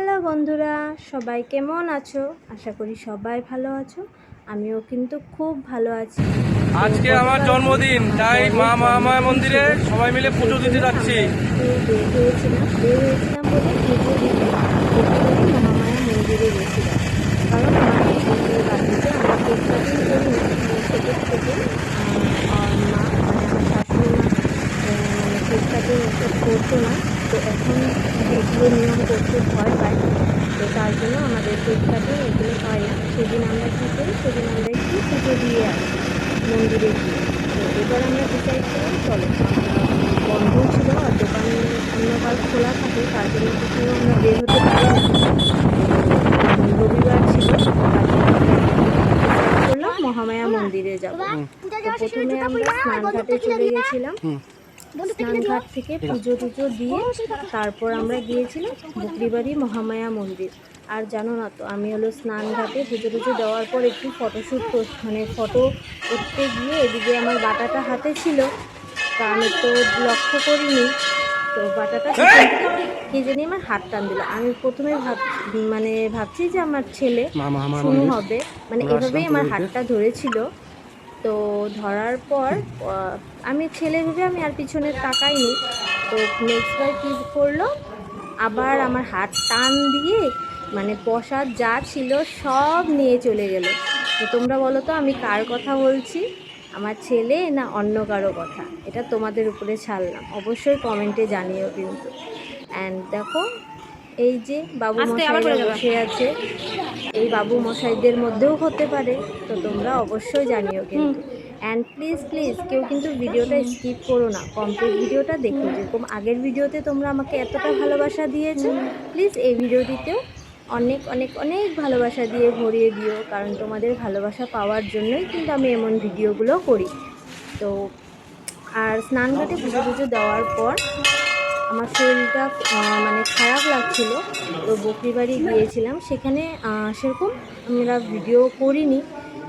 Hello বন্ধুরা সবাই কেমন আছো আশা করি সবাই ভালো আছো আমিও কিন্তু খুব ভালো আছি আজকে আমার জন্মদিন তাই মা মা মন্দিরে সবাই মিলে পুজো দিতে যাচ্ছি বের হয়েছিলাম বের হয়েছিলাম বলে পুজো দিতে প্রথমেই মহামায়া মন্দিরে গেছিলাম কারণ আমার নিজের বাড়িতে আমরা কেক কাটিং করি না ছোটো থেকে আর মা মানে আমার শাশুড়ি মা আহ, মানে কেক কাটিং এসব করতো না তো এখন এগুলো নিয়ম করতে ভয় পায়। তো তার জন্য আমাদের কাটিং এগুলো হয় না। সেদিন আমরা কী করি? সেদিন আমরা একটু পুজো দিয়ে আসি, মন্দিরে গিয়ে। তো এবার আমরা ডিসাইড করলাম চলো। বন্ধ ছিল আর দোকান অন্যবার খোলা থাকে, তার জন্য কিছু আমরা বের হতে পারি রবিবার ছিল মহামায়া মন্দিরে যাব। প্রথমে আমরা স্নানঘাটে চলে গেছিলাম। স্নানঘাট থেকে পুজো টুজো দিয়ে তারপর আমরা গিয়েছিলাম বকরিবাড়ি মহামায়া মন্দির। আর জানো না তো আমি হলো স্নানঘাটে পুজো টুজো দেওয়ার পর একটু ফটোশ্যুট মানে ফটো উঠতে গিয়ে এদিকে আমার বাটাটা হাতে ছিল। তা আমি তো লক্ষ্য করিনি। তো বাটাটা কে জানি আমার হাত টান দিল। আমি প্রথমে ভাব মানে ভাবছি যে আমার ছেলে মা শুরু হবে। মানে এভাবেই আমার হাতটা ধরেছিল। তো ধরার পর আমি ছেলে ভেবে আমি আর পিছনে তাকাইনি। তো নেক্সট বার কী করল? আবার আমার হাত টান দিয়ে মানে প্রসাদ যা ছিল সব নিয়ে চলে গেল। তো তোমরা বলো তো, আমি কার কথা বলছি? আমার ছেলে না অন্য কারও কথা? এটা তোমাদের উপরে ছাড়লাম। অবশ্যই কমেন্টে জানিও কিন্তু। অ্যান্ড দেখো এই যে বাবু মশাইরা বসে আছে। এই বাবু মশাইদের মধ্যেও হতে পারে তো তোমরা অবশ্যই জানিও কিন্তু। অ্যান্ড প্লিজ প্লিজ কেউ কিন্তু ভিডিওটা স্কিপ করো না। কমপ্লিট ভিডিওটা দেখো। যেরকম আগের ভিডিওতে তোমরা আমাকে এতটা ভালোবাসা দিয়েছ প্লিজ এই ভিডিওটিতেও অনেক অনেক অনেক ভালোবাসা দিয়ে ভরিয়ে দিও কারণ তোমাদের ভালোবাসা পাওয়ার জন্যই কিন্তু আমি এমন ভিডিওগুলো করি। তো আর স্নান স্নানঘাটে পুজো পুজো দেওয়ার পর আমার শরীরটা মানে খারাপ লাগছিল। তো বকরি বাড়ি গিয়েছিলাম। সেখানে সেরকম আমরা ভিডিও করিনি।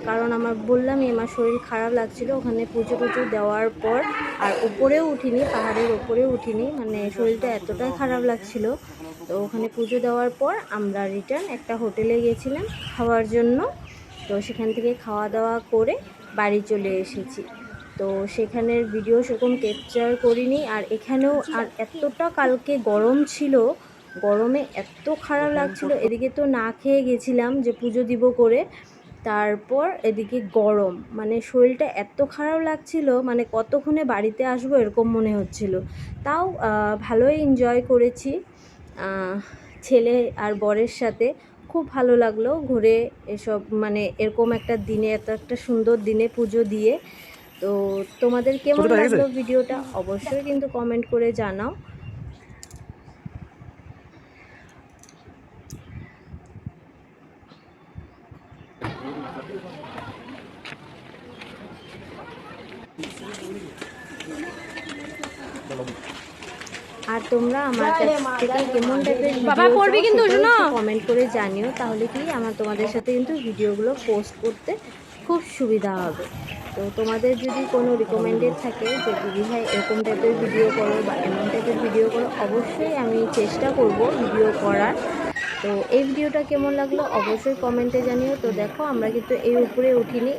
কারণ আমার বললামই আমার শরীর খারাপ লাগছিল। ওখানে পুজো টুজো দেওয়ার পর আর উপরেও উঠিনি, পাহাড়ের উপরেও উঠিনি। মানে শরীরটা এতটাই খারাপ লাগছিল। তো ওখানে পুজো দেওয়ার পর আমরা রিটার্ন একটা হোটেলে গেছিলাম খাওয়ার জন্য। তো সেখান থেকে খাওয়া দাওয়া করে বাড়ি চলে এসেছি। তো সেখানের ভিডিও সেরকম ক্যাপচার করিনি। আর এখানেও আর এতটা কালকে গরম ছিল, গরমে এত খারাপ লাগছিল, এদিকে তো না খেয়ে গেছিলাম যে পুজো দিব করে। তারপর এদিকে গরম মানে শরীরটা এত খারাপ লাগছিল মানে কতক্ষণে বাড়িতে আসব এরকম মনে হচ্ছিল। তাও ভালোই এনজয় করেছি। ছেলে আর বরের সাথে খুব ভালো লাগল ঘুরে এসব মানে এরকম একটা দিনে, এত একটা সুন্দর দিনে পুজো দিয়ে। তো তোমাদের কেমন লাগল ভিডিওটা? অবশ্যই কিন্তু কমেন্ট করে জানাও। আর তোমরা আমার কাছ থেকে কেমন টাইপের বাবা পড়বি কিন্তু শোনো। কমেন্ট করে জানিও তাহলে কি আমার তোমাদের সাথে কিন্তু ভিডিওগুলো পোস্ট করতে খুব সুবিধা হবে। তো তোমাদের যদি কোনো রিকমেন্ডেড থাকে যে দিদি ভাই এরকম টাইপের ভিডিও করো বা এমন টাইপের ভিডিও করো, অবশ্যই আমি চেষ্টা করব ভিডিও করার। তো এই ভিডিওটা কেমন লাগল অবশ্যই কমেন্টে জানিও। তো দেখো, আমরা কিন্তু এই উপরে উঠিনি।